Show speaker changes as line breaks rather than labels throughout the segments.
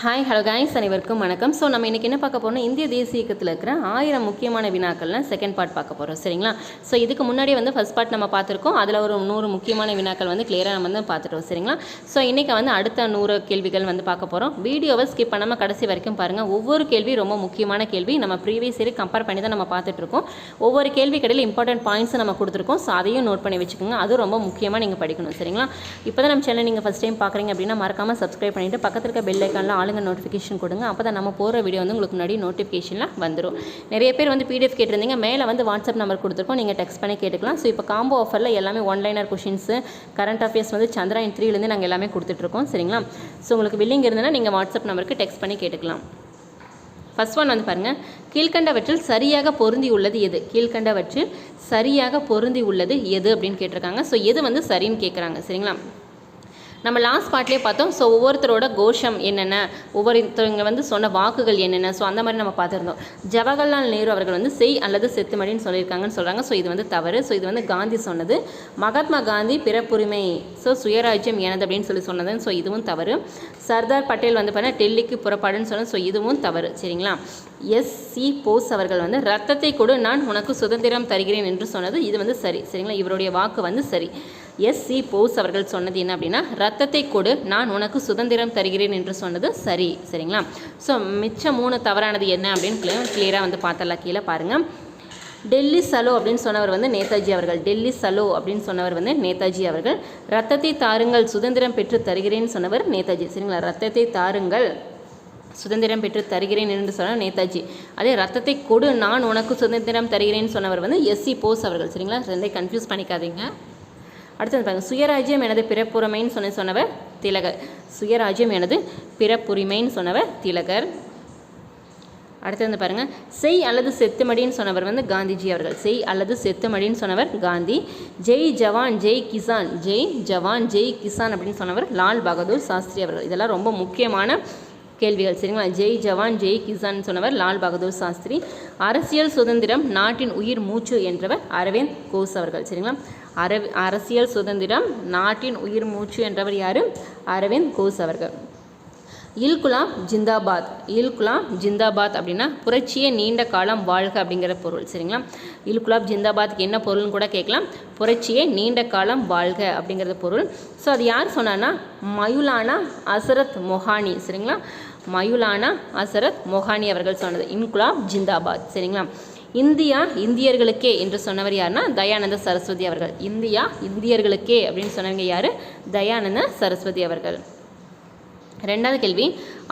Hi hello guys அனைவருக்கும் வணக்கம். So நம்ம இன்றைக்கி என்ன பார்க்க போறோம்னா இந்திய தேசிய இயக்கத்தில் இருக்கிற ஆயிரம் முக்கியமான வினாக்கள்லாம் செகண்ட் பார்ட் பார்க்க போகிறோம் சரிங்களா? ஸோ இதுக்கு முன்னாடி வந்து ஃபஸ்ட் பார்ட் நம்ம பார்த்துருக்கோம். அதில் ஒரு நூறு முக்கியமான வினாக்கள் வந்து கிளியராக நம்ம வந்து பார்த்துட்டோம். சரிங்களா? ஸோ இன்றைக்கி வந்து அடுத்த நூறு கேள்விகள் வந்து பார்க்க போகிறோம் வீடியோவை ஸ்கிப் பண்ணாமல் கடைசி வரைக்கும் பாருங்கள் ஒவ்வொரு கேள்வி ரொம்ப முக்கியமான கேள்வி. நம்ம ப்ரீவியஸ் இயர் கம்பேர் பண்ணி தான் நம்ம பார்த்துட்ருக்கோம் ஒவ்வொரு கேள்வி கடையில் இம்பார்ட்டன்ட் பாயிண்ட்ஸ் நம்ம கொடுத்துருக்கோம். ஸோ அதையும் நோட் பண்ணி வச்சுக்கோங்க. அது ரொம்ப முக்கியமாக நீங்கள் படிக்கணும். சரிங்களா? இப்போ தான் நம்ம சேனல் நீங்கள் ஃபஸ்ட் டைம் பார்க்குறீங்க அப்படின்னா மறக்காமல் சப்ஸ்கிரைப் பண்ணிவிட்டு பக்கத்தில் இருக்க பெல் ஐக்கானில் ஆளுங்க நோட்டிஃபிகேஷன் கொடுங்க. அப்போ தான் நம்ம போகிற வீடியோ வந்து உங்களுக்கு முன்னாடி நோட்டிஃபிகேஷனில் வந்துடும் நிறைய பேர் வந்து பிடிஎஃப் கேட்டிருந்தீங்க. மேலே வந்து வாட்ஸ்அப் நம்பர் கொடுத்துருக்கோம். நீங்கள் டெக்ஸ்ட் பண்ணி கேட்டுக்கலாம். ஸோ இப்போ காம்போ ஆஃபரில் எல்லாமே ஒன்லைனர் கொஷின்ஸு கரண்ட் அஃபேர்ஸ் வந்து சந்திராயன் த்ரீலேருந்து நாங்கள் எல்லாமே கொடுத்துட்ருக்கோம் சரிங்களா? ஸோ உங்களுக்கு வில்லிங் இருந்ததுன்னா நீங்கள் வாட்ஸ்அப் நம்பருக்கு டெக்ஸ்ட் பண்ணி கேட்டுக்கலாம். ஃபஸ்ட் ஒன் வந்து பாருங்கள் கீழ்கண்டவற்றில் சரியாக பொருந்தி உள்ளது எது? கீழ்கண்டவற்றில் சரியாக பொருந்தி உள்ளது எது அப்படின்னு கேட்டிருக்காங்க. ஸோ எது வந்து சரின்னு கேட்குறாங்க சரிங்களா? நம்ம லாஸ்ட் பார்ட்லேயே பார்த்தோம். ஸோ ஒவ்வொருத்தரோட கோஷம் என்னென்ன? ஒவ்வொருத்தவங்க வந்து சொன்ன வாக்குகள் என்னென்ன? ஸோ அந்த மாதிரி நம்ம பார்த்துருந்தோம். ஜவஹர்லால் நேரு அவர்கள் வந்து செய் அல்லது செத்துமடின்னு சொல்லியிருக்காங்கன்னு சொல்கிறாங்க ஸோ இது வந்து தவறு. ஸோ இது வந்து காந்தி சொன்னது. மகாத்மா காந்தி பிறப்புரிமை ஸோ சுயராஜ்யம் எனது அப்படின்னு சொல்லி சொன்னது ஸோ இதுவும் தவறு. சர்தார் பட்டேல் வந்து பார்த்தீங்கன்னா டெல்லிக்கு புறப்பாடுன்னு சொன்னது ஸோ இதுவும் தவறு. சரிங்களா? எஸ். சி. போஸ் அவர்கள் வந்து ரத்தத்தை கொடு நான் உனக்கு சுதந்திரம் தருகிறேன் என்று சொன்னது இது வந்து சரி. சரிங்களா? இவருடைய வாக்கு வந்து சரி. எஸ் சி போஸ் அவர்கள் சொன்னது என்ன அப்படின்னா ரத்தத்தை கொடு நான் உனக்கு சுதந்திரம் தருகிறேன் என்று சொன்னது சரி சரிங்களா? ஸோ மிச்சம் மூணு தவறானது என்ன அப்படின்னு கிளியராக வந்து பார்த்தலாம் கீழே பாருங்கள் டெல்லி சலோ அப்படின்னு சொன்னவர் வந்து நேதாஜி அவர்கள். டெல்லி சலோ அப்படின்னு சொன்னவர் வந்து நேதாஜி அவர்கள். ரத்தத்தை தாருங்கள் சுதந்திரம் பெற்று தருகிறேன்னு சொன்னவர் நேதாஜி. சரிங்களா? ரத்தத்தை தாருங்கள் சுதந்திரம் பெற்று தருகிறேன் என்று சொன்ன நேதாஜி. அதே ரத்தத்தை கொடு நான் உனக்கு சுதந்திரம் தருகிறேன்னு சொன்னவர் வந்து எஸ்சி போஸ் அவர்கள். சரிங்களா? ரெண்டே கன்ஃபியூஸ் பண்ணிக்காதீங்க. அடுத்தது பாருங்க சுயராஜ்யம் எனது பிறப்புரிமைன்னு சொன்ன சொன்னவர் திலகர். சுயராஜ்யம் எனது பிறப்புரிமைன்னு சொன்னவர் திலகர். அடுத்து வந்து பாருங்கள் செய் அல்லது செத்துமடின்னு சொன்னவர் வந்து காந்திஜி அவர்கள். செய் அல்லது செத்துமடின்னு சொன்னவர் காந்தி. ஜெய் ஜவான் ஜெய் கிசான். ஜெய் ஜவான் ஜெய் கிசான் அப்படின்னு சொன்னவர் லால் பகதூர் சாஸ்திரி அவர்கள். இதெல்லாம் ரொம்ப முக்கியமான கேள்விகள் சரிங்களா? ஜெய் ஜவான் ஜெய் கிசான் சொன்னவர் லால் பகதூர் சாஸ்திரி. அரசியல் சுதந்திரம் நாட்டின் உயிர் மூச்சு என்றவர் அரவிந்த் கோஸ் அவர்கள் சரிங்களா? அரவி அரசியல் சுதந்திரம் நாட்டின் உயிர் மூச்சு என்றவர் யார்? அரவிந்த் கோஸ் அவர்கள். இல்குலாம் ஜிந்தாபாத். இல்குலாம் ஜிந்தாபாத் அப்படின்னா புரட்சியே நீண்ட காலம் வாழ்க அப்படிங்கிற பொருள் சரிங்களா? இல்குலாப் ஜிந்தாபாத்துக்கு என்ன பொருள்னு கூட கேட்கலாம். புரட்சியே நீண்ட காலம் வாழ்க அப்படிங்கிறது பொருள். ஸோ அது யார் சொன்னான்னா? மயுலானா அசரத் மொஹானி சரிங்களா? மயுலானா அசரத் மொஹானி அவர்கள் சொன்னது. இன்குலாப் ஜிந்தாபாத் சரிங்களா? இந்தியா இந்தியர்களுக்கே என்று சொன்னவர் யாருன்னா தயானந்த சரஸ்வதி அவர்கள். இந்தியா இந்தியர்களுக்கே அப்படின்னு சொன்னவங்க யார்? தயானந்த சரஸ்வதி அவர்கள். ரெண்டாவது கேள்வி.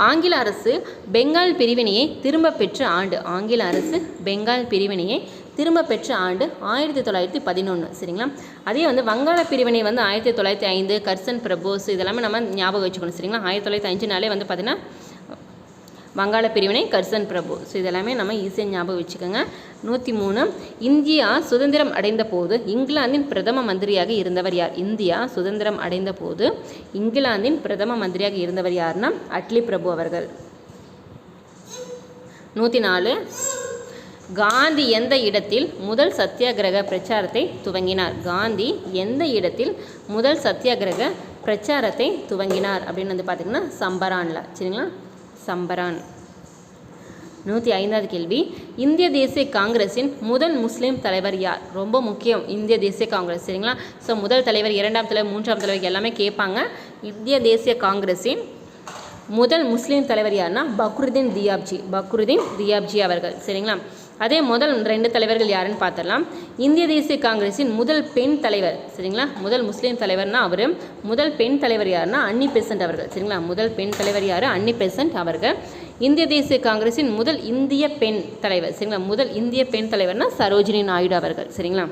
ஆங்கில அரசு பெங்கால் பிரிவினையை திரும்ப பெற்ற ஆண்டு ஆங்கில அரசு பெங்கால் பிரிவினையை திரும்ப பெற்ற ஆண்டு ஆயிரத்தி தொள்ளாயிரத்தி பதினொன்று சரிங்களா? அதே வந்து வங்காள பிரிவினை வந்து ஆயிரத்தி தொள்ளாயிரத்தி ஐந்து கர்சன் பிரபோஸ் இதெல்லாமே நம்ம ஞாபகம் வச்சுக்கணும். சரிங்களா? ஆயிரத்தி தொள்ளாயிரத்தி அஞ்சுனாலே வந்து பார்த்திங்கன்னா வங்காள பிரிவினை கர்சன் பிரபு. ஸோ இதெல்லாமே நம்ம ஈஸியாக ஞாபகம் வச்சுக்கோங்க. நூற்றி மூணு இந்தியா சுதந்திரம் அடைந்த போது இங்கிலாந்தின் பிரதம மந்திரியாக இருந்தவர் யார்? இந்தியா சுதந்திரம் அடைந்த போது இங்கிலாந்தின் பிரதம மந்திரியாக இருந்தவர் யார்னா? அட்லி பிரபு அவர்கள். நூற்றி நாலு காந்தி எந்த இடத்தில் முதல் சத்தியாகிரக பிரச்சாரத்தை துவங்கினார்? காந்தி எந்த இடத்தில் முதல் சத்தியாகிரக பிரச்சாரத்தை துவங்கினார்? அப்படின்னு வந்து பார்த்திங்கன்னா சம்பரானில். சரிங்களா? சம்பரான். நூற்றி ஐந்தாவது கேள்வி. இந்திய தேசிய காங்கிரஸின் முதல் முஸ்லீம் தலைவர் யார்? ரொம்ப முக்கியம். இந்திய தேசிய காங்கிரஸ் சரிங்களா? ஸோ முதல் தலைவர் இரண்டாம் தலைவர் மூன்றாம் தலைவர் எல்லாமே கேட்பாங்க. இந்திய தேசிய காங்கிரஸின் முதல் முஸ்லீம் தலைவர் யாருன்னா பக்ருதீன் தியாப்ஜி. பக்ருதீன் தியாப்ஜி அவர்கள் சரிங்களா? அதே முதல் ரெண்டு தலைவர்கள் யாருன்னு பார்த்துடலாம். இந்திய தேசிய காங்கிரஸின் முதல் பெண் தலைவர் சரிங்களா? முதல் முஸ்லீம் தலைவர்னா அவர். முதல் பெண் தலைவர் யாருன்னா அன்னி பெசன்ட் அவர்கள் சரிங்களா? முதல் பெண் தலைவர் யார்? அன்னி பெசன்ட் அவர்கள். இந்திய தேசிய காங்கிரஸின் முதல் இந்திய பெண் தலைவர் சரிங்களா? முதல் இந்திய பெண் தலைவர்னா சரோஜினி நாயுடு அவர்கள் சரிங்களா?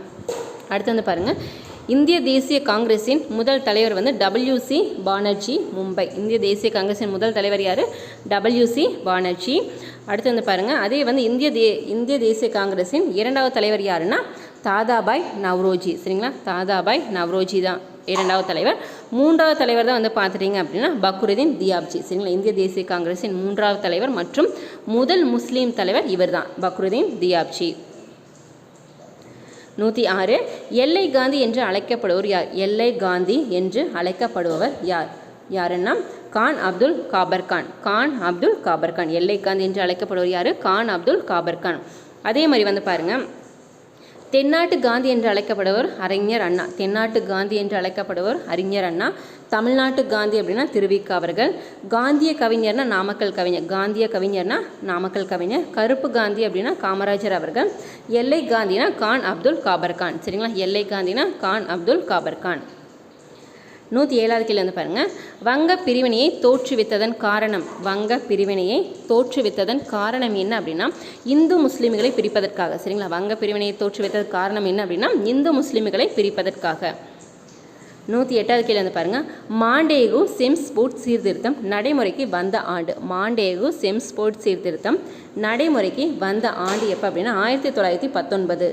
அடுத்து வந்து பாருங்கள் இந்திய தேசிய காங்கிரஸின் முதல் தலைவர் வந்து டபிள்யூசி பானர்ஜி மும்பை. இந்திய தேசிய காங்கிரஸின் முதல் தலைவர் யார்? டபிள்யூசி பானர்ஜி. அடுத்து வந்து பாருங்கள் அதே வந்து இந்திய தே இந்திய தேசிய காங்கிரஸின் இரண்டாவது தலைவர் யாருன்னா? தாதாபாய் நவ்ரோஜி. சரிங்களா? தாதாபாய் நவ்ரோஜி தான் இரண்டாவது தலைவர். மூன்றாவது தலைவர் தான் வந்து பார்த்துட்டீங்க அப்படின்னா பக்ருதீன் தியாப்ஜி. சரிங்களா? இந்திய தேசிய காங்கிரஸின் மூன்றாவது தலைவர் மற்றும் முதல் முஸ்லீம் தலைவர் இவர் தான் பக்ருதீன் தியாப்ஜி. நூற்றி ஆறு எல்லை காந்தி என்று அழைக்கப்படுவோர் யார்? எல்லை காந்தி என்று அழைக்கப்படுபவர் யார்? யாருன்னா கான் அப்துல் காபர்கான் கான். அப்துல் காபர்கான் எல்லை காந்தி என்று அழைக்கப்படுவர் யார்? கான் அப்துல் காபர்கான் அதே மாதிரி வந்து பாருங்கள் தென்னாட்டு காந்தி என்று அழைக்கப்படுவர் அறிஞர் அண்ணா. தென்னாட்டு காந்தி என்று அழைக்கப்படுவர் அறிஞர் அண்ணா. தமிழ்நாட்டு காந்தி அப்படின்னா திருவிக்க அவர்கள். காந்திய கவிஞர்னா நாமக்கல் கவிஞர். காந்திய கவிஞர்னா நாமக்கல் கவிஞர். கருப்பு காந்தி அப்படின்னா காமராஜர் அவர்கள். எல்லை காந்தினா கான் அப்துல் காபர் கான் சரிங்களா? எல்லை காந்தினா கான் அப்துல் காபர் கான் நூற்றி ஏழாவது கீழே வந்து பாருங்கள் வங்க பிரிவினையை தோற்றுவித்ததன் காரணம் வங்க பிரிவினையை தோற்றுவித்ததன் காரணம் என்ன அப்படின்னா இந்து முஸ்லீம்களை பிரிப்பதற்காக. சரிங்களா? வங்க பிரிவினையை தோற்றுவித்ததன் காரணம் என்ன அப்படின்னா இந்து முஸ்லீம்களை பிரிப்பதற்காக. நூற்றி எட்டாவது கீழே வந்து பாருங்கள் மாண்டேகு செம் ஸ்போர்ட் சீர்திருத்தம் நடைமுறைக்கு வந்த ஆண்டு. மாண்டேகு செம் ஸ்போர்ட் சீர்திருத்தம் நடைமுறைக்கு வந்த ஆண்டு எப்போ அப்படின்னா ஆயிரத்தி தொள்ளாயிரத்தி பத்தொன்பது.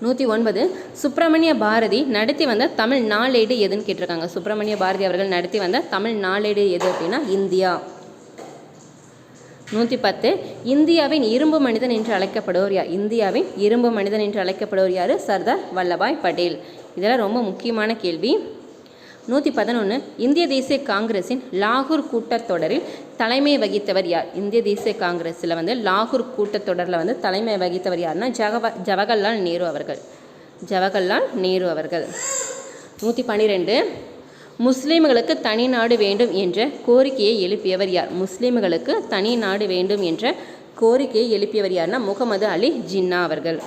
நூற்றி ஒன்பது சுப்பிரமணிய பாரதி நடத்தி வந்த தமிழ் நாளேடு எதுன்னு கேட்டிருக்காங்க. சுப்பிரமணிய பாரதி அவர்கள் நடத்தி வந்த தமிழ் நாளேடு எது அப்படின்னா இந்தியா. நூற்றி பத்து இந்தியாவின் இரும்பு மனிதன் என்று அழைக்கப்படுவோர் யார்? இந்தியாவின் இரும்பு மனிதன் என்று அழைக்கப்படுவோர் யார்? சர்தார் வல்லபாய் பட்டேல். இதெல்லாம் ரொம்ப முக்கியமான கேள்வி. நூற்றி பதினொன்று இந்திய தேசிய காங்கிரஸின் லாகூர் கூட்டத்தொடரில் தலைமை வகித்தவர் யார்? இந்திய தேசிய காங்கிரஸில் வந்து லாகூர் கூட்டத்தொடரில் வந்து தலைமை வகித்தவர் யாருன்னா ஜவ ஜவஹர்லால் நேரு அவர்கள். ஜவஹர்லால் நேரு அவர்கள். நூற்றி பன்னிரெண்டு முஸ்லீம்களுக்கு தனி நாடு வேண்டும் என்ற கோரிக்கையை எழுப்பியவர் யார்? முஸ்லீம்களுக்கு தனி நாடு வேண்டும் என்ற கோரிக்கையை எழுப்பியவர் யார்னா முகமது அலி ஜின்னா அவர்கள்.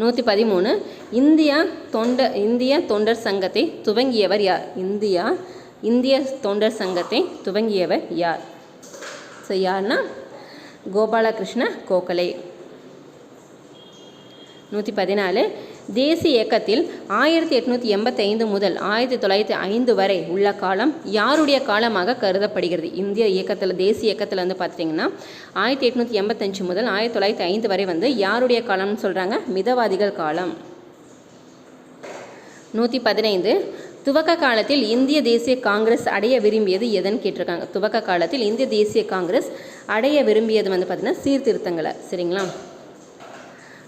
நூற்றி பதிமூணு. இந்தியா தொண்ட இந்திய தொண்டர் சங்கத்தை துவங்கியவர் யார்? இந்தியா இந்திய தொண்டர் சங்கத்தை துவங்கியவர் யார்? ஸோ யார்னா? கோபாலகிருஷ்ண கோகலே. நூற்றி பதினாலு. தேசிய இயக்கத்தில் ஆயிரத்தி எட்நூற்றி எண்பத்தைந்து முதல் ஆயிரத்தி தொள்ளாயிரத்தி ஐந்து வரை உள்ள காலம் யாருடைய காலமாக கருதப்படுகிறது? இந்திய இயக்கத்தில் தேசிய இயக்கத்தில் வந்து பார்த்தீங்கன்னா ஆயிரத்தி எட்நூற்றி எண்பத்தஞ்சு முதல் ஆயிரத்தி தொள்ளாயிரத்தி ஐந்து வரை வந்து யாருடைய காலம்னு சொல்கிறாங்க மிதவாதிகள் காலம். நூற்றி பதினைந்து. துவக்க காலத்தில் இந்திய தேசிய காங்கிரஸ் அடைய விரும்பியது எதுன்னு கேட்டிருக்காங்க. துவக்க காலத்தில் இந்திய தேசிய காங்கிரஸ் அடைய விரும்பியது வந்து பார்த்திங்கன்னா சீர்திருத்தங்களை. சரிங்களா?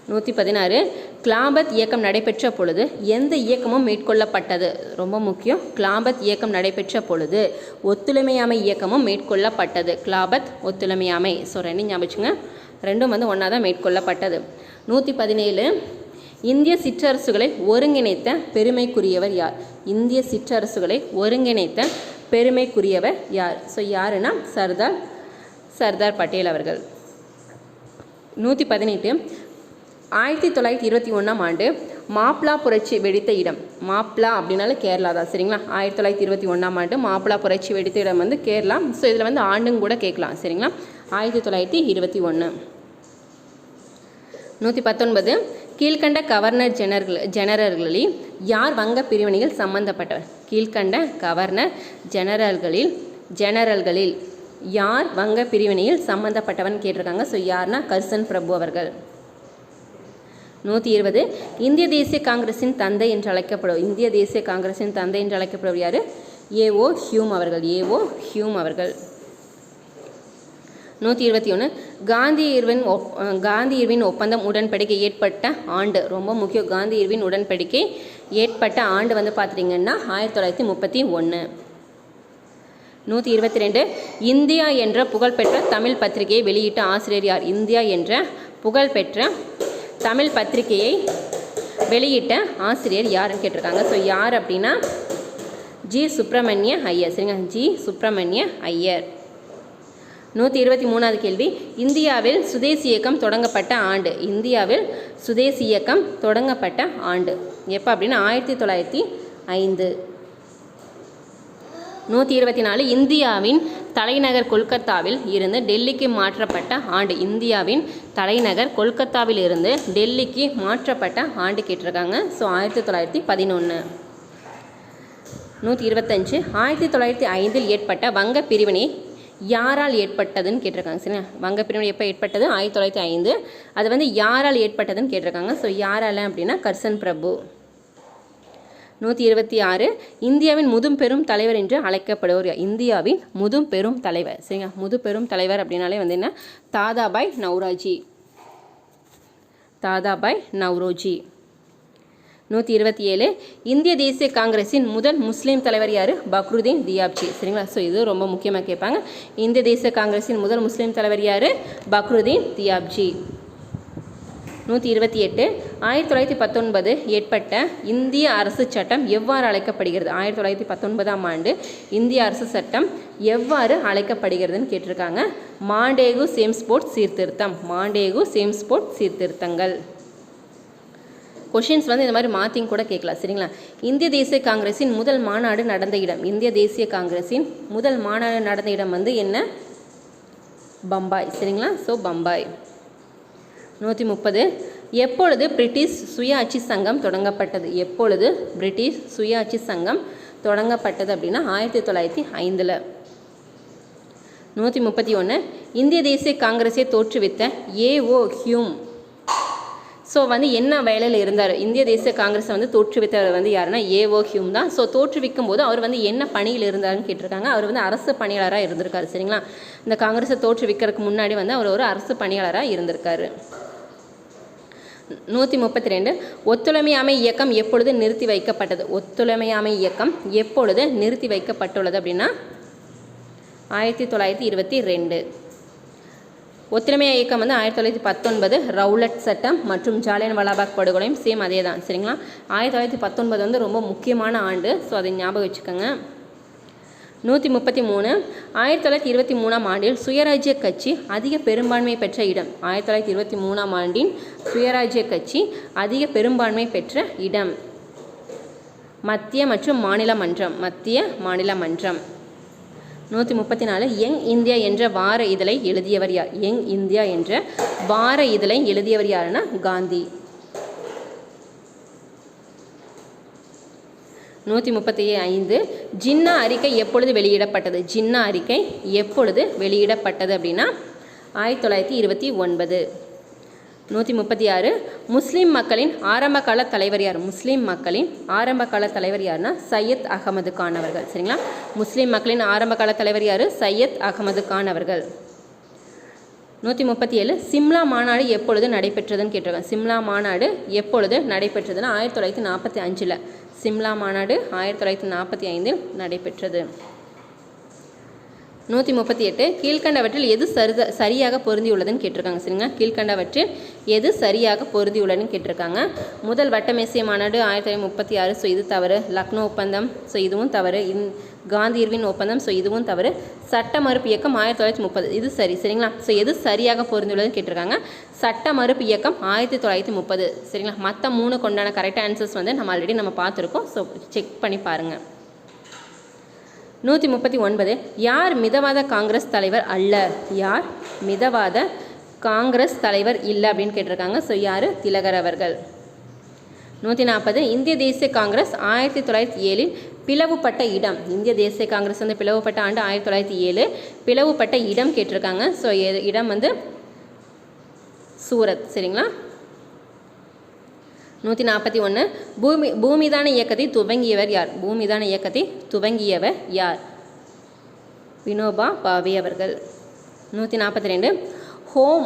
நூற்றி பதினாறு. கிளாபத் இயக்கம் நடைபெற்ற பொழுது எந்த இயக்கமும் மேற்கொள்ளப்பட்டது? ரொம்ப முக்கியம். கிளாபத் இயக்கம் நடைபெற்ற பொழுது ஒத்துழைமையாமை இயக்கமும் மேற்கொள்ளப்பட்டது. கிளாபத் ஒத்துழைமையாமை. ஸோ ரெண்டும் ஞாபகிச்சுங்க. ரெண்டும் வந்து ஒன்றா தான் மேற்கொள்ளப்பட்டது. நூற்றி பதினேழு. இந்திய சிற்றரசுகளை ஒருங்கிணைத்த பெருமைக்குரியவர் யார்? இந்திய சிற்றரசுகளை ஒருங்கிணைத்த பெருமைக்குரியவர் யார்? ஸோ யாருன்னா சர்தார் சர்தார் பட்டேல் அவர்கள். நூற்றி பதினெட்டு. ஆயிரத்தி தொள்ளாயிரத்தி இருபத்தி ஒன்றாம் ஆண்டு மாப்ளா புரட்சி வெடித்த இடம். மாப்ளா அப்படின்னால கேரளா தான் சரிங்களா? ஆயிரத்தி தொள்ளாயிரத்தி இருபத்தி ஒன்றாம் ஆண்டு மாப்ளா புரட்சி வெடித்த இடம் வந்து கேரளா. ஸோ இதில் வந்து ஆண்டும் கூட கேட்கலாம் சரிங்களா? ஆயிரத்தி தொள்ளாயிரத்தி இருபத்தி ஒன்று நூற்றி பத்தொன்பது. கீழ்கண்ட கவர்னர் ஜெனர்கள் ஜெனரல்களில் யார் வங்க பிரிவினையில் சம்பந்தப்பட்டவர்? கீழ்கண்ட கவர்னர் ஜெனரல்களில் ஜெனரல்களில் யார் வங்க பிரிவினையில் சம்பந்தப்பட்டவன் கேட்டிருக்காங்க. ஸோ யார்னா கர்சன் பிரபு அவர்கள். நூற்றி இருபது. இந்திய தேசிய காங்கிரஸின் தந்தை என்று அழைக்கப்படும் இந்திய தேசிய காங்கிரஸின் தந்தை என்று அழைக்கப்படுவர் யார்? ஏஓ ஹியூம் அவர்கள் ஏஓ ஹியூம் அவர்கள். நூற்றி இருபத்தி ஒன்று காந்தி இர்வின் ஒப் காந்தி இர்வின் ஒப்பந்தம் உடன்படிக்கை ஏற்பட்ட ஆண்டு ரொம்ப முக்கியம் காந்தி இர்வின் உடன்படிக்கை ஏற்பட்ட ஆண்டு வந்து பார்த்துட்டிங்கன்னா ஆயிரத்தி தொள்ளாயிரத்தி முப்பத்தி ஒன்று நூற்றி இருபத்தி ரெண்டு. இந்தியா என்ற புகழ்பெற்ற தமிழ் பத்திரிகையை வெளியிட்ட ஆசிரியர் யார்? இந்தியா என்ற புகழ்பெற்ற தமிழ் பத்திரிகையை வெளியிட்ட ஆசிரியர் யாருன்னு கேட்டிருக்காங்க. ஸோ யார் அப்படின்னா ஜி. சுப்பிரமணிய ஐயர். சரிங்க ஜி. சுப்பிரமணிய ஐயர். நூற்றி இருபத்தி மூணாவது கேள்வி. இந்தியாவில் சுதேசி இயக்கம் தொடங்கப்பட்ட ஆண்டு. இந்தியாவில் சுதேசி இயக்கம் தொடங்கப்பட்ட ஆண்டு. எப்போ அப்படின்னா ஆயிரத்தி தொள்ளாயிரத்தி ஐந்து. நூற்றி இருபத்தி நாலு இந்தியாவின் தலைநகர் கொல்கத்தாவில் இருந்து டெல்லிக்கு மாற்றப்பட்ட ஆண்டு இந்தியாவின் தலைநகர் கொல்கத்தாவில் இருந்து டெல்லிக்கு மாற்றப்பட்ட ஆண்டு கேட்டிருக்காங்க. ஸோ ஆயிரத்தி தொள்ளாயிரத்தி பதினொன்று நூற்றி இருபத்தஞ்சு. ஆயிரத்தி தொள்ளாயிரத்தி ஐந்தில் ஏற்பட்ட வங்க பிரிவினை யாரால் ஏற்பட்டதுன்னு கேட்டிருக்காங்க. சரிங்களா வங்க பிரிவினை எப்போ ஏற்பட்டது? ஆயிரத்தி தொள்ளாயிரத்தி ஐந்து. அது வந்து யாரால் ஏற்பட்டதுன்னு கேட்டிருக்காங்க. ஸோ யாரால அப்படின்னா கர்சன் பிரபு. நூற்றி இருபத்தி ஆறு இந்தியாவின் முதும் பெரும் தலைவர் என்று அழைக்கப்படுவர் இந்தியாவின் முதும் பெரும் தலைவர். சரிங்களா முது பெரும் தலைவர் அப்படின்னாலே வந்து என்ன? தாதாபாய் நவ்ராஜி. தாதாபாய் நவ்ரோஜி. நூற்றி இருபத்தி ஏழு இந்திய தேசிய காங்கிரஸின் முதல் முஸ்லீம் தலைவர் யார்? பக்ருதீன் தியாப்ஜி. சரிங்களா? ஸோ இது ரொம்ப முக்கியமாக கேட்பாங்க. இந்திய தேசிய காங்கிரஸின் முதல் முஸ்லீம் தலைவர் யார்? பக்ருதீன் தியாப்ஜி. நூற்றி இருபத்தி எட்டு. ஆயிரத்தி தொள்ளாயிரத்தி பத்தொன்பது ஏற்பட்ட இந்திய அரசு சட்டம் எவ்வாறு அழைக்கப்படுகிறது? ஆயிரத்தி தொள்ளாயிரத்தி பத்தொன்பதாம் ஆண்டு இந்திய அரசு சட்டம் எவ்வாறு அழைக்கப்படுகிறதுன்னு கேட்டிருக்காங்க. மாண்டேகு சேம்ஸ்போர்ட் சீர்திருத்தம். மாண்டேகு சேம்ஸ்போர்ட் சீர்திருத்தங்கள். கொஷின்ஸ் வந்து இந்த மாதிரி மாற்றியும் கூட கேட்கலாம் சரிங்களா? இந்திய தேசிய காங்கிரஸின் முதல் மாநாடு நடந்த இடம் இந்திய தேசிய காங்கிரஸின் முதல் மாநாடு நடந்த இடம் வந்து என்ன? பம்பாய் சரிங்களா? ஸோ பம்பாய். நூற்றி முப்பது. எப்பொழுது பிரிட்டிஷ் சுயாட்சி சங்கம் தொடங்கப்பட்டது? எப்பொழுது பிரிட்டிஷ் சுயாட்சி சங்கம் தொடங்கப்பட்டது அப்படின்னா ஆயிரத்தி தொள்ளாயிரத்தி ஐந்தில். நூற்றி முப்பத்தி ஒன்று இந்திய தேசிய காங்கிரஸை தோற்றுவித்த ஏஓ ஹியூம். ஸோ வந்து என்ன வேலையில் இருந்தார்? இந்திய தேசிய காங்கிரஸை வந்து தோற்றுவித்தவர் வந்து யாருன்னா ஏஓ ஹியூம் தான். ஸோ தோற்றுவிக்கும் போது அவர் வந்து என்ன பணியில் இருந்தாருன்னு கேட்டிருக்காங்க. அவர் வந்து அரசு பணியாளராக இருந்திருக்காரு. சரிங்களா? இந்த காங்கிரஸை தோற்றுவிக்கிறதுக்கு முன்னாடி வந்து அவர் ஒரு அரசு பணியாளராக இருந்திருக்காரு. நூற்றி முப்பத்தி ரெண்டு ஒத்துழைமையாமை இயக்கம் எப்பொழுது நிறுத்தி வைக்கப்பட்டது? ஒத்துழைமையாமை இயக்கம் எப்பொழுது நிறுத்தி வைக்கப்பட்டுள்ளது அப்படின்னா ஆயிரத்தி தொள்ளாயிரத்தி இருபத்தி ரெண்டு. ஒத்துழைமை இயக்கம் வந்து ஆயிரத்தி தொள்ளாயிரத்தி பத்தொன்பது ரவுலட் சட்டம் மற்றும் ஜாலியன் வலாபாக் படுகொலையும் சேம் அதே தான் சரிங்களா? ஆயிரத்தி தொள்ளாயிரத்தி பத்தொன்பது வந்து ரொம்ப முக்கியமான ஆண்டு ஸோ அதை ஞாபகம் வச்சுக்கோங்க. நூற்றி முப்பத்தி மூணு. ஆயிரத்தி தொள்ளாயிரத்தி இருபத்தி மூணாம் ஆண்டில் சுயராஜ்ய கட்சி அதிக பெரும்பான்மை பெற்ற இடம். ஆயிரத்தி தொள்ளாயிரத்தி இருபத்தி மூணாம் ஆண்டின் சுயராஜ்ய கட்சி அதிக பெரும்பான்மை பெற்ற இடம். மத்திய மற்றும் மாநில மன்றம். மத்திய மாநில மன்றம். நூற்றி முப்பத்தி நாலு. யங் இந்தியா என்ற வார இதழை எழுதியவர் யார்? யங் இந்தியா என்ற வார இதழை எழுதியவர் யாருன்னா காந்தி. நூற்றி முப்பத்தி ஐந்து. ஜின்னா அறிக்கை எப்பொழுது வெளியிடப்பட்டது? ஜின்னா அறிக்கை எப்பொழுது வெளியிடப்பட்டது அப்படின்னா ஆயிரத்தி தொள்ளாயிரத்தி இருபத்தி ஒன்பது. நூற்றி முப்பத்தி ஆறு. முஸ்லீம் மக்களின் ஆரம்பகால தலைவர் யார்? முஸ்லீம் மக்களின் ஆரம்பகால தலைவர் யாருன்னா சையத் அகமது கான் அவர்கள். சரிங்களா? முஸ்லீம் மக்களின் ஆரம்பகால தலைவர் யார்? சையத் அகமது கான் அவர்கள். நூற்றி முப்பத்தி ஏழு. சிம்லா மாநாடு எப்பொழுது நடைபெற்றதுன்னு கேட்டிருக்காங்க. சிம்லா மாநாடு எப்பொழுது நடைபெற்றதுன்னா ஆயிரத்தி தொள்ளாயிரத்தி நாற்பத்தி அஞ்சில். சிம்லா மாநாடு ஆயிரத்தி தொள்ளாயிரத்தி நாற்பத்தி ஐந்தில் நடைபெற்றது. நூற்றி முப்பத்தி எட்டு கீழ்கண்டவற்றில் எது சரித சரியாக பொருந்தியுள்ளதுன்னு கேட்டிருக்காங்க. சரிங்களா? கீழ்கண்டவற்றில் எது சரியாக பொருந்தியுள்ளதுன்னு கேட்டிருக்காங்க. முதல் வட்டமேசிய மாநாடு ஆயிரத்தி தொள்ளாயிரத்தி முப்பத்தி ஆறு ஸோ இது தவறு. லக்னோ ஒப்பந்தம் ஸோ இதுவும் தவறு. இந் காந்தி இர்வின் ஒப்பந்தம். ஸோ இதுவும் தவறு. சட்ட மறுப்பு இயக்கம் ஆயிரத்தி தொள்ளாயிரத்தி முப்பது. இது சரி சரிங்களா? ஸோ எது சரியாக பொருந்துள்ளதுன்னு கேட்டிருக்காங்க. சட்ட மறுப்பு இயக்கம் ஆயிரத்தி தொள்ளாயிரத்தி முப்பது. சரிங்களா? மற்ற மூணு கொண்டான கரெக்ட் ஆன்சர்ஸ் வந்து நம்ம ஆல்ரெடி நம்ம பார்த்துருக்கோம். ஸோ செக் பண்ணி பாருங்கள் நூற்றி முப்பத்தி ஒன்பது. யார் மிதவாத காங்கிரஸ் தலைவர் அல்ல? யார் மிதவாத காங்கிரஸ் தலைவர் இல்லை அப்படின்னு கேட்டிருக்காங்க. ஸோ யார்? திலகர் அவர்கள். நூற்றி நாற்பது இந்திய தேசிய காங்கிரஸ் ஆயிரத்தி தொள்ளாயிரத்தி ஏழில் பிளவுபட்ட இடம். இந்திய தேசிய காங்கிரஸ் வந்து பிளவுபட்ட ஆண்டு ஆயிரத்தி தொள்ளாயிரத்தி ஏழு பிளவுபட்ட இடம் கேட்டிருக்காங்க. ஸோ இடம் வந்து சூரத் சரிங்களா? நூற்றி நாற்பத்தி ஒன்று பூமி பூமிதான இயக்கத்தை துவங்கியவர் யார்? பூமிதான இயக்கத்தை துவங்கியவர் யார்? வினோபா பாவே அவர்கள். நூற்றி நாற்பத்தி ரெண்டு ஹோம்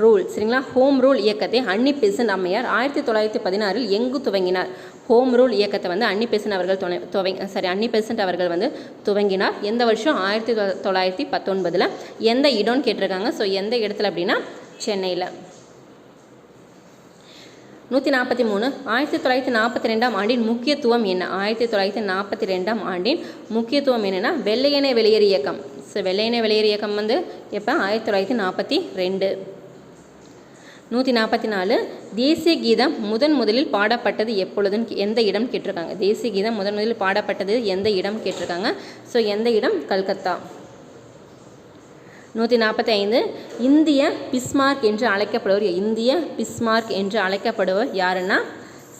ரூல் சரிங்களா? ஹோம் ரூல் இயக்கத்தை அன்னி பெசன் அம்மையார் ஆயிரத்தி தொள்ளாயிரத்தி பதினாறில் எங்கு துவங்கினார்? ஹோம் ரூல் இயக்கத்தை வந்து அன்னி பெசன்ட் அவர்கள் துணை துவங்க சாரி அன்னி பெசன்ட் அவர்கள் வந்து துவங்கினார். எந்த வருஷம்? ஆயிரத்தி தொள்ளாயிரத்தி பத்தொன்பதில். எந்த இடம்னு கேட்டிருக்காங்க. ஸோ எந்த இடத்துல அப்படின்னா? சென்னையில். நூற்றி நாற்பத்தி மூணு. ஆயிரத்தி தொள்ளாயிரத்தி நாற்பத்தி ரெண்டாம் ஆண்டின் முக்கியத்துவம் என்ன? ஆயிரத்தி தொள்ளாயிரத்தி நாற்பத்தி ரெண்டாம் ஆண்டின் முக்கியத்துவம் என்னென்னா வெள்ளையனே வெளியேறு இயக்கம். ஸோ வெள்ளையனே வெளியேறு இயக்கம் வந்து எப்போ? ஆயிரத்தி தொள்ளாயிரத்தி நாற்பத்தி ரெண்டு. நூற்றி நாற்பத்தி நாலு தேசிய கீதம் முதன் முதலில் பாடப்பட்டது எப்பொழுதுன்னு எந்த இடம் கேட்டிருக்காங்க? தேசிய கீதம் முதன் முதலில் பாடப்பட்டது எந்த இடம் கேட்டிருக்காங்க? ஸோ எந்த இடம்? கல்கத்தா. நூற்றி நாற்பத்தி ஐந்து இந்திய பிஸ்மார்க் என்று அழைக்கப்படுவர் இந்திய பிஸ்மார்க் என்று அழைக்கப்படுவர் யாருன்னா?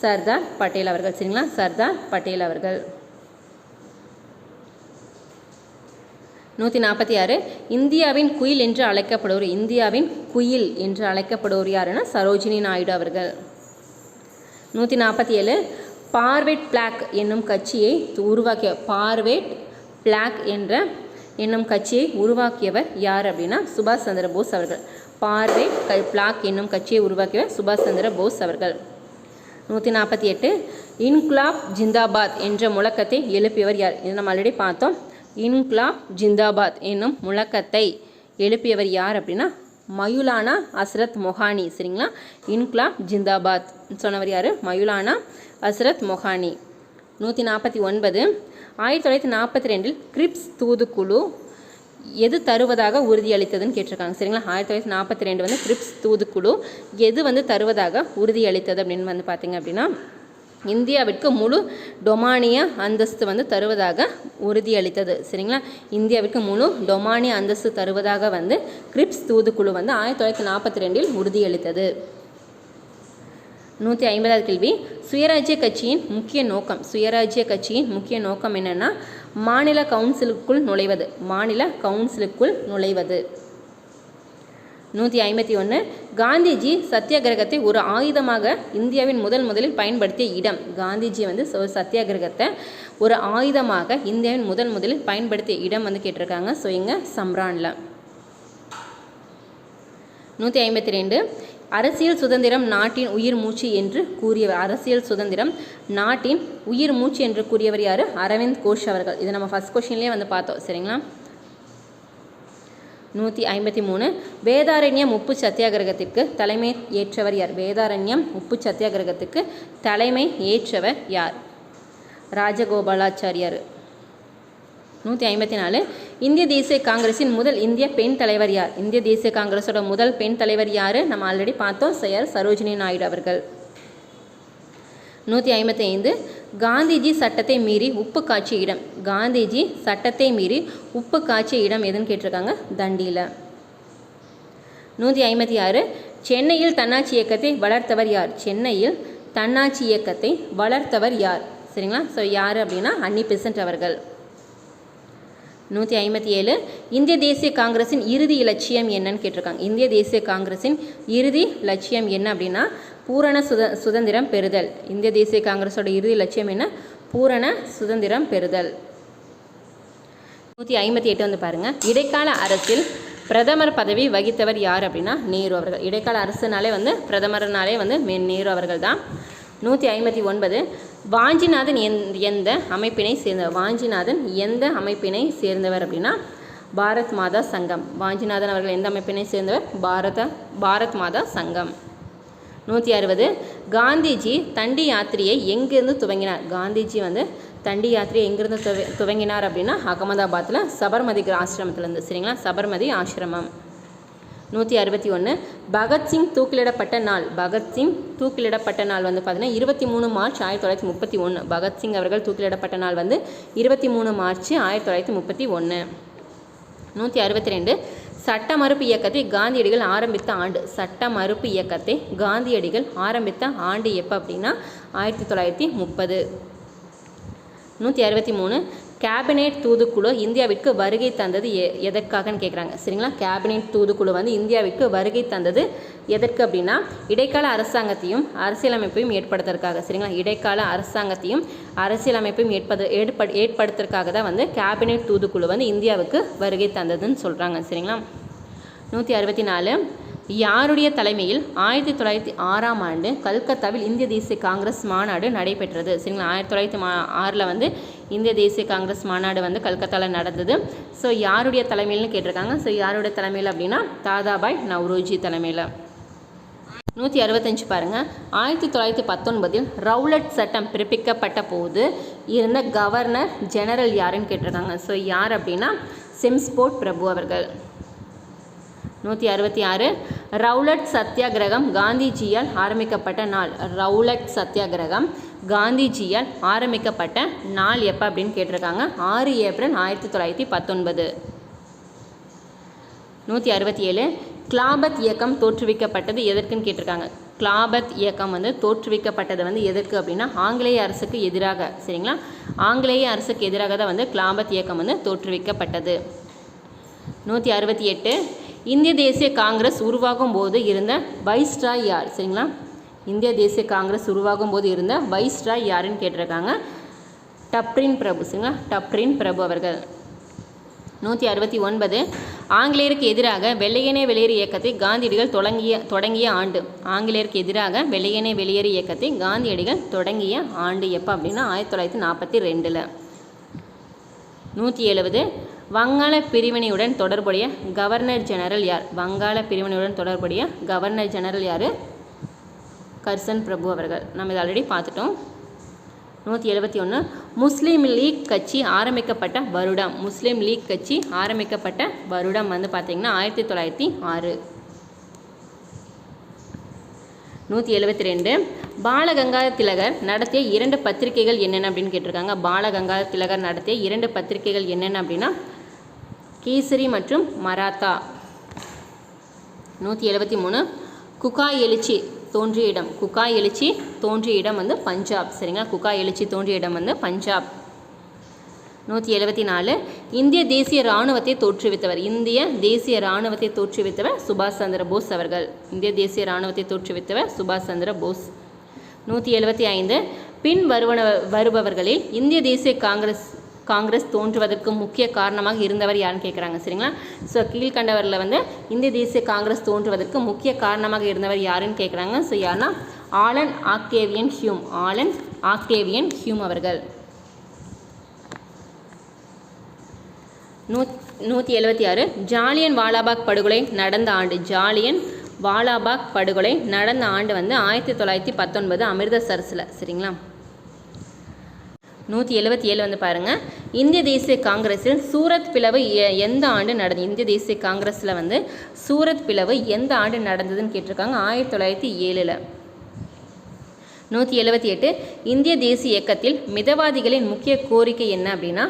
சர்தார் பட்டேல் அவர்கள். சரிங்களா? சர்தார் பட்டேல் அவர்கள். நூற்றி நாற்பத்தி ஆறு இந்தியாவின் குயில் என்று அழைக்கப்படுவோர் இந்தியாவின் குயில் என்று அழைக்கப்படுவோர் யாருன்னா சரோஜினி நாயுடு அவர்கள். நூற்றி நாற்பத்தி ஏழு பார்வெட் பிளாக் என்னும் கட்சியை உருவாக்கிய பார்வேட் பிளாக் என்ற என்னும் கட்சியை உருவாக்கியவர் யார் அப்படின்னா சுபாஷ் சந்திர போஸ் அவர்கள். பார்வேட் க பிளாக் என்னும் கட்சியை உருவாக்கியவர் சுபாஷ் சந்திர போஸ் அவர்கள். நூற்றி நாற்பத்தி எட்டு இன்குலாப் ஜிந்தாபாத் என்ற முழக்கத்தை எழுப்பியவர் யார்? இதை நம்ம ஆல்ரெடி பார்த்தோம். இன்க்லாப் ஜிந்தாபாத் என்னும் முழக்கத்தை எழுப்பியவர் யார் அப்படின்னா மயுலானா அஸ்ரத் மொஹானி சரிங்களா? இன்க்லாப் ஜிந்தாபாத். சொன்னவர் யார்? மயுலானா அஸ்ரத் மொஹானி. நூற்றி நாற்பத்தி ஒன்பது. ஆயிரத்தி தொள்ளாயிரத்தி நாற்பத்தி ரெண்டில் கிரிப்ஸ் தூதுக்குழு எது தருவதாக உறுதியளித்ததுன்னு கேட்டிருக்காங்க சரிங்களா? ஆயிரத்தி தொள்ளாயிரத்தி நாற்பத்தி ரெண்டு வந்து கிரிப்ஸ் தூதுக்குழு எது வந்து தருவதாக உறுதியளித்தது அப்படின்னு வந்து பார்த்தீங்க அப்படின்னா இந்தியாவிற்கு முழு டொமானிய அந்தஸ்து வந்து தருவதாக உறுதியளித்தது. சரிங்களா? இந்தியாவிற்கு முழு டொமானிய அந்தஸ்து தருவதாக வந்து கிரிப்ஸ் தூதுக்குழு வந்து ஆயிரத்தி தொள்ளாயிரத்தி நாற்பத்தி ரெண்டில் உறுதியளித்தது. நூற்றி ஐம்பதாவது கேள்வி. சுயராஜ்ய கட்சியின் முக்கிய நோக்கம். சுயராஜ்ய கட்சியின் முக்கிய நோக்கம் என்னென்னா மாநில கவுன்சிலுக்குள் நுழைவது. மாநில கவுன்சிலுக்குள் நுழைவது. நூற்றி ஐம்பத்தி ஒன்று காந்திஜி சத்தியாகிரகத்தை ஒரு ஆயுதமாக இந்தியாவின் முதல் முதலில் பயன்படுத்திய இடம். காந்திஜி வந்து ச- சத்தியாகிரகத்தை ஒரு ஆயுதமாக இந்தியாவின் முதல் முதலில் பயன்படுத்திய இடம் வந்து கேட்டிருக்காங்க. ஸோ இங்கே சம்ரானில். நூற்றி ஐம்பத்தி ரெண்டு அரசியல் சுதந்திரம் நாட்டின் உயிர் மூச்சு என்று கூறியவர். அரசியல் சுதந்திரம் நாட்டின் உயிர் மூச்சு என்று கூறியவர் யார்? அரவிந்த் கோஷ் அவர்கள். இது நம்ம ஃபஸ்ட் கொஷின்லேயே வந்து பார்த்தோம். சரிங்களா? நூற்றி ஐம்பத்தி மூணு. வேதாரண்யம் உப்பு சத்தியாகிரகத்திற்கு தலைமை ஏற்றவர் யார்? வேதாரண்யம் உப்பு சத்தியாகிரகத்துக்கு தலைமை ஏற்றவர் யார்? ராஜகோபாலாச்சாரியார். நூற்றி ஐம்பத்தி நாலு. இந்திய தேசிய காங்கிரஸின் முதல் இந்திய பெண் தலைவர் யார்? இந்திய தேசிய காங்கிரஸோட முதல் பெண் தலைவர் யார்? நம்ம ஆல்ரெடி பார்த்தோம். செயர் சரோஜினி நாயுடு அவர்கள். நூற்றி ஐம்பத்தி ஐந்து. காந்திஜி சட்டத்தை மீறி உப்பு காய்ச்சிய இடம். காந்திஜி சட்டத்தை மீறி உப்பு காய்ச்சிய இடம் எதுன்னு கேட்டிருக்காங்க? தண்டியில். நூற்றி ஐம்பத்தி ஆறு சென்னையில் தன்னாட்சி இயக்கத்தை வளர்த்தவர் யார்? சென்னையில் தன்னாட்சி இயக்கத்தை வளர்த்தவர் யார்? சரிங்களா? ஸோ யார் அப்படின்னா அன்னி பெசன்ட் அவர்கள். நூற்றி ஐம்பத்தி ஏழு. இந்திய தேசிய காங்கிரஸின் இறுதி இலட்சியம் என்னன்னு கேட்டிருக்காங்க. இந்திய தேசிய காங்கிரஸின் இறுதி லட்சியம் என்ன அப்படின்னா பூரண சுத சுதந்திரம் பெறுதல். இந்திய தேசிய காங்கிரஸோட இறுதி லட்சியம் என்ன? பூரண சுதந்திரம் பெறுதல். நூற்றி ஐம்பத்தி எட்டு வந்து பாருங்கள் இடைக்கால அரசில் பிரதமர் பதவி வகித்தவர் யார் அப்படின்னா நேரு அவர்கள். இடைக்கால அரசுனாலே வந்து பிரதமர்னாலே வந்து மே நேரு அவர்கள் தான் நூற்றி ஐம்பத்தி ஒன்பது. வாஞ்சிநாதன் எந் எந்த அமைப்பினை சேர்ந்தவர் வாஞ்சிநாதன் எந்த அமைப்பினை சேர்ந்தவர் அப்படின்னா பாரத் மாதா சங்கம். வாஞ்சிநாதன் அவர்கள் எந்த அமைப்பினை சேர்ந்தவர்? பாரத பாரத் மாதா சங்கம். நூற்றி அறுபது காந்திஜி தண்டி யாத்திரையை எங்கேருந்து துவங்கினார்? காந்திஜி வந்து தண்டி யாத்திரையை எங்கேருந்து துவ துவங்கினார் அப்படின்னா அகமதாபாத்தில் சபர்மதி ஆசிரமத்திலேருந்து சரிங்களா? சபர்மதி ஆசிரமம். நூற்றி அறுபத்தி ஒன்று பகத்சிங் தூக்கிலிடப்பட்ட நாள். பகத்சிங் தூக்கிலிடப்பட்ட நாள் வந்து பார்த்தீங்கன்னா இருபத்தி மூணு மார்ச் ஆயிரத்தி தொள்ளாயிரத்தி முப்பத்தி ஒன்று பகத்சிங் அவர்கள் தூக்கிலிடப்பட்ட நாள் வந்து இருபத்தி மூணு மார்ச் ஆயிரத்தி தொள்ளாயிரத்தி முப்பத்தி ஒன்று நூற்றி அறுபத்தி ரெண்டு. சட்ட மறுப்பு இயக்கத்தை காந்தியடிகள் ஆரம்பித்த ஆண்டு. சட்ட மறுப்பு இயக்கத்தை காந்தியடிகள் ஆரம்பித்த ஆண்டு எப்போ அப்படின்னா ஆயிரத்தி தொள்ளாயிரத்தி முப்பது. நூற்றி அறுபத்தி மூணு. கேபினெட் தூதுக்குழு இந்தியாவிற்கு வருகை தந்தது எ எதற்காகன்னு கேட்குறாங்க சரிங்களா? கேபினெட் தூதுக்குழு வந்து இந்தியாவிற்கு வருகை தந்தது எதற்கு அப்படின்னா இடைக்கால அரசாங்கத்தையும் அரசியலமைப்பையும் ஏற்படுத்துறதுக்காக. சரிங்களா? இடைக்கால அரசாங்கத்தையும் அரசியலமைப்பையும் ஏற்படு ஏற்ப ஏற்படுத்துறதுக்காக தான் வந்து கேபினெட் தூதுக்குழு வந்து இந்தியாவுக்கு வருகை தந்ததுன்னு சொல்கிறாங்க சரிங்களா? நூற்றி அறுபத்தி நாலு யாருடைய தலைமையில் ஆயிரத்தி தொள்ளாயிரத்தி ஆறாம் ஆண்டு கல்கத்தாவில் இந்திய தேசிய காங்கிரஸ் மாநாடு நடைபெற்றது. சரிங்களா? ஆயிரத்தி தொள்ளாயிரத்தி மா ஆறில் வந்து இந்திய தேசிய காங்கிரஸ் மாநாடு வந்து கல்கத்தாவில் நடந்தது. ஸோ யாருடைய தலைமையில்னு கேட்டிருக்காங்க. ஸோ யாருடைய தலைமையில் அப்படின்னா தாதாபாய் நவ்ரோஜி தலைமையில். நூற்றி அறுபத்தஞ்சு பாருங்கள் ஆயிரத்தி தொள்ளாயிரத்தி பத்தொன்பதில் ரவுலட் சட்டம் பிறப்பிக்கப்பட்ட போது இருந்த கவர்னர் ஜெனரல் யாருன்னு கேட்டிருக்காங்க. ஸோ யார் அப்படின்னா செம்ஸ்போர்ட் பிரபு அவர்கள். நூற்றி அறுபத்தி ஆறு ரவுலட் சத்தியாகிரகம் காந்திஜியால் ஆரம்பிக்கப்பட்ட நாள். ரவுலட் சத்தியாகிரகம். காந்திஜியால் ஆரம்பிக்கப்பட்ட நாள் எப்போ அப்படின்னு கேட்டிருக்காங்க? ஆறு ஏப்ரல் ஆயிரத்தி தொள்ளாயிரத்தி பத்தொன்பது. நூற்றி அறுபத்தி ஏழு கிளாபத் இயக்கம் தோற்றுவிக்கப்பட்டது எதற்குன்னு கேட்டிருக்காங்க. கிளாபத் இயக்கம் வந்து தோற்றுவிக்கப்பட்டது வந்து எதற்கு அப்படின்னா ஆங்கிலேய அரசுக்கு எதிராக சரிங்களா? ஆங்கிலேய அரசுக்கு எதிராக தான் வந்து கிளாபத் இயக்கம் வந்து தோற்றுவிக்கப்பட்டது. நூற்றி அறுபத்தி எட்டு இந்திய தேசிய காங்கிரஸ் உருவாகும் போது இருந்த வைஸ்ராய் யார் சரிங்களா? இந்திய தேசிய காங்கிரஸ் உருவாகும் போது இருந்த வைஸ்ராய் யாருன்னு கேட்டிருக்காங்க? டப்ரின் பிரபு சரிங்களா டப்ரின் பிரபு அவர்கள். நூற்றி அறுபத்தி ஒன்பது. ஆங்கிலேயருக்கு எதிராக வெள்ளையனே வெளியேறு இயக்கத்தை காந்தியடிகள் தொடங்கிய தொடங்கிய ஆண்டு. ஆங்கிலேயருக்கு எதிராக வெள்ளையனே வெளியேறு இயக்கத்தை காந்தியடிகள் தொடங்கிய ஆண்டு எப்போ அப்படின்னா ஆயிரத்தி தொள்ளாயிரத்தி நாற்பத்தி ரெண்டில். நூற்றி எழுபது. வங்காள பிரிவினையுடன் தொடர்புடைய கவர்னர் ஜெனரல் யார்? வங்காள பிரிவினையுடன் தொடர்புடைய கவர்னர் ஜெனரல் யார்? கர்சன் பிரபு அவர்கள். நம்ம இதை ஆல்ரெடி பார்த்துட்டோம். நூற்றி எழுபத்தி ஒன்று முஸ்லீம் லீக் கட்சி ஆரம்பிக்கப்பட்ட வருடம். முஸ்லீம் லீக் கட்சி ஆரம்பிக்கப்பட்ட வருடம் வந்து பார்த்திங்கன்னா ஆயிரத்தி தொள்ளாயிரத்தி ஆறு. நூற்றி எழுபத்தி ரெண்டு பாலகங்காத திலகர் நடத்திய இரண்டு பத்திரிகைகள் என்னென்ன அப்படின்னு கேட்டிருக்காங்க. பாலகங்காத திலகர் நடத்திய இரண்டு பத்திரிகைகள் என்னென்ன அப்படின்னா கேசரி மற்றும் மராத்தா. நூற்றி எழுபத்தி மூணு குகாய் எழுச்சி. தோன்றிய இடம். குக்கா எழுச்சி தோன்றிய இடம் வந்து பஞ்சாப். சரிங்களா? குக்கா எழுச்சி தோன்றிய இடம் வந்து பஞ்சாப். நூற்றி எழுபத்தி நாலு இந்திய தேசிய இராணுவத்தை தோற்றுவித்தவர். இந்திய தேசிய இராணுவத்தை தோற்றுவித்தவர் சுபாஷ் சந்திர போஸ் அவர்கள். இந்திய தேசிய இராணுவத்தை தோற்றுவித்தவர் சுபாஷ் சந்திர போஸ். நூற்றி எழுபத்தி ஐந்து. பின் வருவன வருபவர்களில் இந்திய தேசிய காங்கிரஸ் காங்கிரஸ் தோன்றுவதற்கு முக்கிய காரணமாக இருந்தவர் யாருன்னு கேட்குறாங்க சரிங்களா? ஸோ கீழ்கண்டவரில் வந்து இந்திய தேசிய காங்கிரஸ் தோன்றுவதற்கு முக்கிய காரணமாக இருந்தவர் யாருன்னு கேட்குறாங்க ஸோ யாருன்னா Allan Octavian Hume Allan Octavian Hume அவர்கள். நூ நூற்றி எழுபத்தி ஆறு ஜாலியன் வாலாபாக் படுகொலை நடந்த ஆண்டு ஜாலியன் வாலாபாக் படுகொலை நடந்த ஆண்டு வந்து ஆயிரத்தி தொள்ளாயிரத்தி பத்தொன்பது அமிர்தசரஸில் சரிங்களா? நூற்றி எழுபத்தி ஏழு வந்து பாருங்கள் இந்திய தேசிய காங்கிரஸில் சூரத் பிளவு எ- எந்த ஆண்டு நடந்தது இந்திய தேசிய காங்கிரஸில் வந்து சூரத் பிளவு எந்த ஆண்டு நடந்ததுன்னு கேட்டிருக்காங்க. ஆயிரத்தி தொள்ளாயிரத்தி ஏழில். நூற்றி எழுபத்தி எட்டு இந்திய தேசிய இயக்கத்தில் மிதவாதிகளின் முக்கிய கோரிக்கை என்ன அப்படின்னா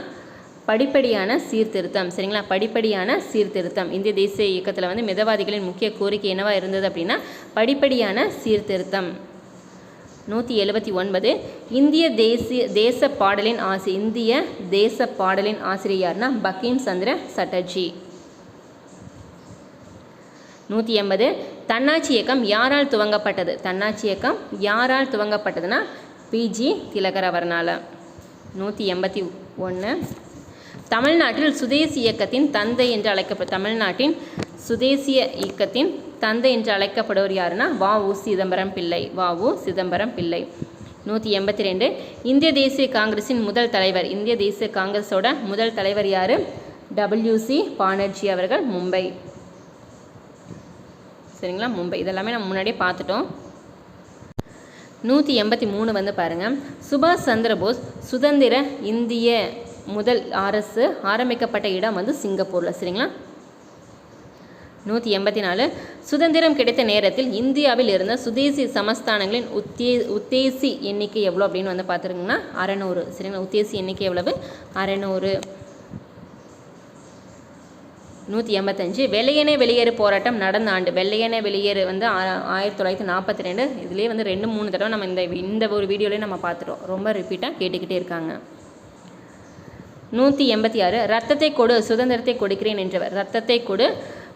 படிப்படியான சீர்திருத்தம். சரிங்களா? படிப்படியான சீர்திருத்தம். இந்திய தேசிய இயக்கத்தில் வந்து மிதவாதிகளின் முக்கிய கோரிக்கை என்னவா இருந்தது அப்படின்னா படிப்படியான சீர்திருத்தம். நூற்றி எழுபத்தி ஒன்பது. இந்திய தேசிய தேச பாடலின் ஆசி இந்திய தேச பாடலின் ஆசிரியர் யார்னா பக்கீம் சந்திர சட்டர்ஜி. நூற்றி எண்பது. தன்னாட்சி இயக்கம் யாரால் துவங்கப்பட்டது? தன்னாட்சி இயக்கம் யாரால் துவங்கப்பட்டதுன்னா பிஜி திலகர் அவர்னால் நூற்றி எண்பத்தி ஒன்று தமிழ்நாட்டில் சுதேசி இயக்கத்தின் தந்தை என்று அழைக்கப்ப தமிழ்நாட்டின் சுதேசிய இயக்கத்தின் தந்தை என்று அழைக்கப்படுவர் யாருன்னா வ. உ. சிதம்பரம் பிள்ளை வ. உ. சிதம்பரம் பிள்ளை. நூற்றி எண்பத்தி ரெண்டு இந்திய தேசிய காங்கிரஸின் முதல் தலைவர். இந்திய தேசிய காங்கிரஸோட முதல் தலைவர் யார்? டபிள்யூசி பானர்ஜி அவர்கள் மும்பை. சரிங்களா? மும்பை. இதெல்லாமே நம்ம முன்னாடியே பார்த்துட்டோம். நூற்றி எண்பத்தி மூணு வந்து பாருங்கள் சுபாஷ் சந்திரபோஸ் சுதந்திர இந்திய முதல் அரசு ஆரம்பிக்கப்பட்ட இடம் வந்து சிங்கப்பூரில் சரிங்களா? நூற்றி எண்பத்தி நாலு. சுதந்திரம் கிடைத்த நேரத்தில் இந்தியாவில் இருந்த சுதேசி சமஸ்தானங்களின் உத்தே உத்தேசி எண்ணிக்கை எவ்வளோ அப்படின்னு வந்து பார்த்துருங்கன்னா அறநூறு. சரிங்களா? உத்தேசி எண்ணிக்கை எவ்வளவு? அறநூறு. நூற்றி எண்பத்தஞ்சு. வெள்ளையனே வெளியேறு போராட்டம் நடந்த ஆண்டு வெள்ளையனே வெளியேறு வந்து ஆ- ஆயிரத்தி தொள்ளாயிரத்தி நாற்பத்தி ரெண்டு. இதுலேயே வந்து ரெண்டு மூணு தடவை நம்ம இந்த இந்த ஒரு வீடியோலேயே நம்ம பார்த்துட்டோம். ரொம்ப ரிப்பீட்டாக கேட்டுக்கிட்டே இருக்காங்க. நூற்றி எண்பத்தி ஆறு ரத்தத்தை கொடு சுதந்திரத்தை கொடுக்கிறேன் என்றவர். ரத்தத்தை கொடு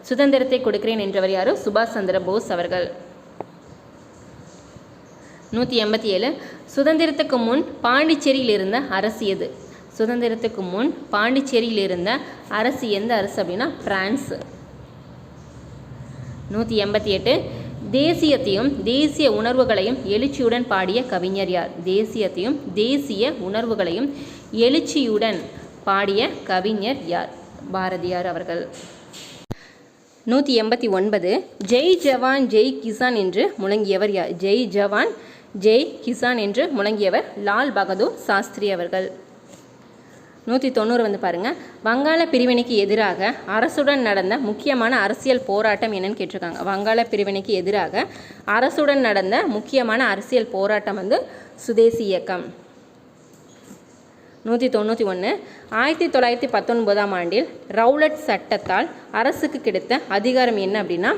சுதந்திரத்தை கொடுக்கிறேன் என்றவர் யாரு? சுபாஷ் சந்திர போஸ் அவர்கள். நூற்றி எண்பத்தி ஏழு சுதந்திரத்துக்கு முன் பாண்டிச்சேரியில் இருந்த அரசு எது? சுதந்திரத்துக்கு முன் பாண்டிச்சேரியில் இருந்த அரசு எந்த அரசு அப்படின்னா பிரான்ஸ் நூற்றி எண்பத்தி எட்டு தேசியத்தையும் தேசிய உணர்வுகளையும் எழுச்சியுடன் பாடிய கவிஞர் யார்? தேசியத்தையும் தேசிய உணர்வுகளையும் எழுச்சியுடன் பாடிய கவிஞர் யார்? பாரதியார் அவர்கள். நூற்றி எண்பத்தி ஒன்பது ஜெய் ஜவான் ஜெய் கிசான் என்று முழங்கியவர் யார்? ஜெய் ஜவான் ஜெய் கிசான் என்று முழங்கியவர் லால் பகதூர் சாஸ்திரி அவர்கள். நூற்றி தொண்ணூறு வந்து பாருங்கள் வங்காள பிரிவினைக்கு எதிராக அரசுடன் நடந்த முக்கியமான அரசியல் போராட்டம் என்னன்னு கேட்டிருக்காங்க. வங்காள பிரிவினைக்கு எதிராக அரசுடன் நடந்த முக்கியமான அரசியல் போராட்டம் வந்து சுதேசி இயக்கம். நூற்றி தொண்ணூற்றி ஒன்று ஆயிரத்தி தொள்ளாயிரத்தி பத்தொன்பதாம் ஆண்டில் ரவுலட் சட்டத்தால் அரசுக்கு கிடைத்த அதிகாரம் என்ன அப்படின்னா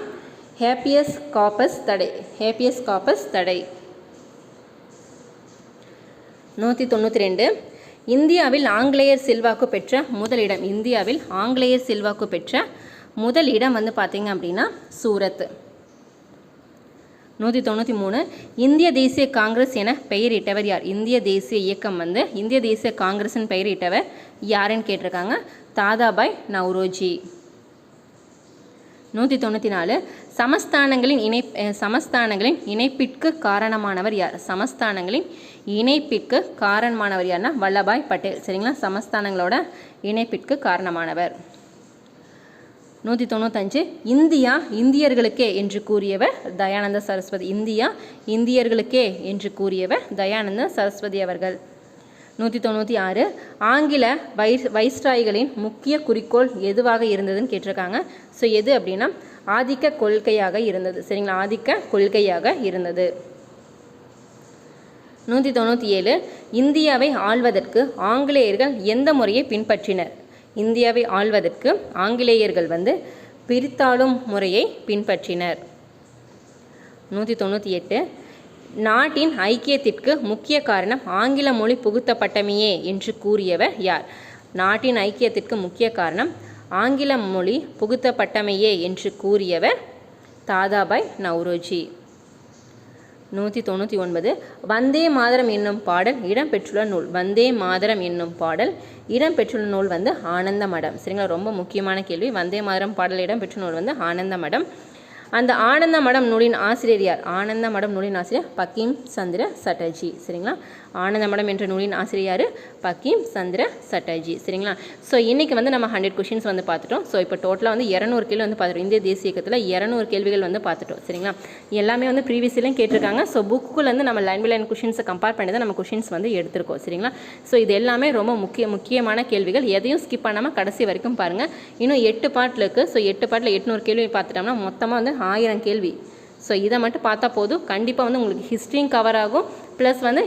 ஹேப்பியஸ் காப்பஸ் தடை ஹேப்பியஸ் காப்பஸ் தடை. நூற்றி தொண்ணூற்றி ரெண்டு. இந்தியாவில் ஆங்கிலேயர் செல்வாக்கு பெற்ற முதலிடம் இந்தியாவில் ஆங்கிலேயர் செல்வாக்கு பெற்ற முதல் இடம் வந்து பார்த்தீங்க அப்படின்னா சூரத் நூற்றி தொண்ணூற்றி மூணு. இந்திய தேசிய காங்கிரஸ் என பெயரிட்டவர் யார்? இந்திய தேசிய இயக்கம் வந்து இந்திய தேசிய காங்கிரஸ்ன்னு பெயரிட்டவர் யாருன்னு கேட்டிருக்காங்க? தாதாபாய் நவ்ரோஜி. நூற்றி தொண்ணூற்றி நாலு. சமஸ்தானங்களின் இணை சமஸ்தானங்களின் இணைப்பிற்கு காரணமானவர் யார்? சமஸ்தானங்களின் இணைப்பிற்கு காரணமானவர் யார்னா வல்லபாய் பட்டேல். சரிங்களா? சமஸ்தானங்களோட இணைப்பிற்கு காரணமானவர். நூற்றி தொண்ணூத்தஞ்சு இந்தியா இந்தியர்களுக்கே என்று கூறியவர் தயானந்த சரஸ்வதி. இந்தியா இந்தியர்களுக்கே என்று கூறியவர் தயானந்த சரஸ்வதி அவர்கள். நூற்றி தொண்ணூற்றி ஆறு ஆங்கில வை வைஸ்ராய்களின் முக்கிய குறிக்கோள் எதுவாக இருந்ததுன்னு கேட்டிருக்காங்க. ஸோ எது அப்படின்னா ஆதிக்க கொள்கையாக இருந்தது. சரிங்களா? ஆதிக்க கொள்கையாக இருந்தது. நூற்றி தொண்ணூற்றி ஏழு இந்தியாவை ஆள்வதற்கு ஆங்கிலேயர்கள் எந்த முறையை பின்பற்றினர்? இந்தியாவை ஆள்வதற்கு ஆங்கிலேயர்கள் வந்து பிரித்தாளும் முறையை பின்பற்றினர். நூற்றி தொண்ணூற்றி எட்டு நாட்டின் ஐக்கியத்திற்கு முக்கிய காரணம் ஆங்கில மொழி புகுத்தப்பட்டமையே என்று கூறியவர் யார்? நாட்டின் ஐக்கியத்திற்கு முக்கிய காரணம் ஆங்கில மொழி புகுத்தப்பட்டமையே என்று கூறியவர் தாதாபாய் நவ்ரோஜி. நூற்றி தொண்ணூற்றி ஒன்பது. வந்தே மாதரம் என்னும் பாடல் இடம்பெற்றுள்ள நூல். வந்தே மாதரம் என்னும் பாடல் இடம்பெற்றுள்ள நூல் வந்து ஆனந்த மடம் சரிங்களா? ரொம்ப முக்கியமான கேள்வி. வந்தே மாதரம் பாடல் இடம்பெற்ற நூல் வந்து ஆனந்த மடம் அந்த ஆனந்த மடம் நூலின் ஆசிரியர் யார்? ஆனந்த மடம் நூலின் ஆசிரியர் பக்கீம் சந்திர சட்டர்ஜி. சரிங்களா? ஆனந்த மடம் என்ற நூலின் ஆசிரியர் யார்? பக்கீம் சந்திர சட்டர்ஜி. சரிங்களா? ஸோ இன்றைக்கி வந்து நம்ம ஹண்ட்ரட் கொஷின்ஸ் வந்து பார்த்துட்டோம். ஸோ இப்போ டோட்டலாக வந்து இரநூறு கேள்வி வந்து பார்த்துட்டோம். இந்திய தேசிய இயக்கத்தில் இரநூறு கேள்விகள் வந்து பார்த்துட்டோம். சரிங்களா? எல்லாமே வந்து ப்ரீவியஸ்லையும் கேட்டிருக்காங்க. ஸோ புக்குலேருந்து நம்ம லைன் பை லைன் கொஷின்ஸை கம்பேர் பண்ணி தான் நம்ம கொஷின்ஸ் வந்து எடுத்திருக்கோம். சரிங்களா? ஸோ இது எல்லாமே ரொம்ப முக்கிய முக்கியமான கேள்விகள். எதையும் ஸ்கிப் பண்ணாமல் கடைசி வரைக்கும் பாருங்கள் இன்னும் எட்டு பாட்டில் இருக்குது ஸோ எட்டு பாட்டில் எட்நூறு கேள்வி பார்த்துட்டோம்னா மொத்தமாக வந்து ஆயிரம் கேள்வி. ஸோ இதை மட்டும் பார்த்தா போதும். கண்டிப்பாக வந்து உங்களுக்கு ஹிஸ்ட்ரியும் கவர் ஆகும். ப்ளஸ் வந்து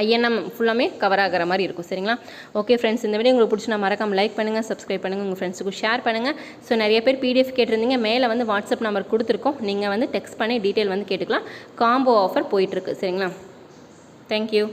ஐஎன்எம் ஃபுல்லாமே கவர் ஆகிற மாதிரி இருக்கும். சரிங்களா? ஓகே ஃப்ரெண்ட்ஸ் இந்த வீடியோ உங்களுக்கு பிடிச்சி நான் மறக்காம லைக் பண்ணுங்கள் சப்ஸ்கிரைப் பண்ணுங்கள் உங்கள் ஃப்ரெண்ட்ஸுக்கு ஷேர் பண்ணுங்கள் ஸோ நிறைய பேர் பிடிஎஃப் கேட்டிருந்தீங்க. மேலே வந்து வாட்ஸ்அப் நம்பர் கொடுத்துருக்கோம். நீங்கள் வந்து டெக்ஸ்ட் பண்ணி டீட்டெயில் வந்து கேட்டுக்கலாம். காம்போ ஆஃபர் போயிட்டுருக்கு சரிங்களா? தேங்க்யூ